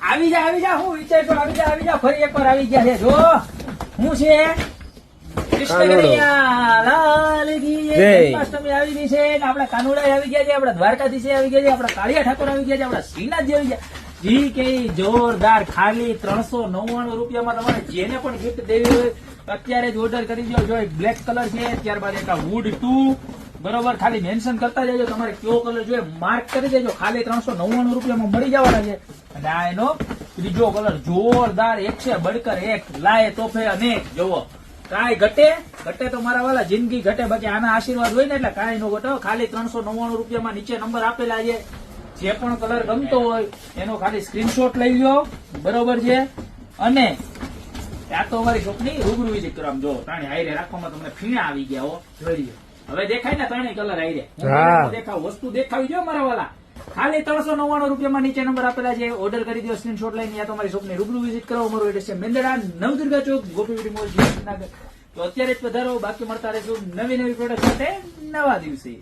આવી જા આવી જા હું વિચાર છું આવી જા આવી જા ફરી એકવાર આવી ગયા છે. જો હું છે? આવી કાનુડા ગયા છે આપણા દ્વારકાધીશ આવી ગયા છે આપણા કાળિયા ઠાકોર આવી ગયા છે શ્રીનાથજી આવી ગયા. જી કે જોરદાર ખાલી ત્રણસો નવ્વાણું રૂપિયામાં તમારે જેને પણ ગિફ્ટ દેવી હોય અત્યારે જ ઓર્ડર કરી દો જો બ્લેક કલર છે ત્યારબાદ એક વુડ ટુ બરોબર, ખાલી મેન્શન કરતા જજો, તમારે કયો કલર જોઈએ માર્ક કરી દેજો, ખાલી ત્રણસો નવ્વાણું રૂપિયામાં મળી જવાના છે. અને આ એનો ત્રીજો કલર જોરદાર, એક છે બડકર એક લાય તોફે અનેક જોવો કાંઈ ઘટે? ઘટે તો મારા વાલા, જિંદગી ઘટે. બાકી આના આશીર્વાદ હોય ને એટલે કાંઈ નો ઘટો ખાલી ત્રણસો નવ્વાણું રૂપિયામાં નીચે નંબર આપેલા છે. જે પણ કલર ગમતો હોય, એનો ખાલી સ્ક્રીનશોટ લઈ લો બરોબર છે? અને આ તો અમારી શોપની રૂબરૂ વિઝિટ કરવામાં જો ત્રણે હાઈરે રાખવામાં તમને ફીણા આવી ગયા હો. જોઈ લ્યો. હવે દેખાય ને ત્રણેય કલર આવી રહ્યા. દેખાવ વસ્તુ દેખાવી જો મારા વાલા. ખાલી ત્રણસો નવ્વાણું રૂપિયામાં નીચે નંબર આપેલા છે. ઓર્ડર કરી દો સ્ક્રીનશોટ લઈને. યા તમારી શોપની રૂબરૂ વિઝિટ કરો. અમારું એડ્રેસ છે મેંદડા નવદુર્ગા ચોક ગોપીવીડી મોલ તો અત્યારે જ પધારો બાકી મળતા રહેશું નવી નવી પ્રોડક્ટ સાથે નવા દિવસે.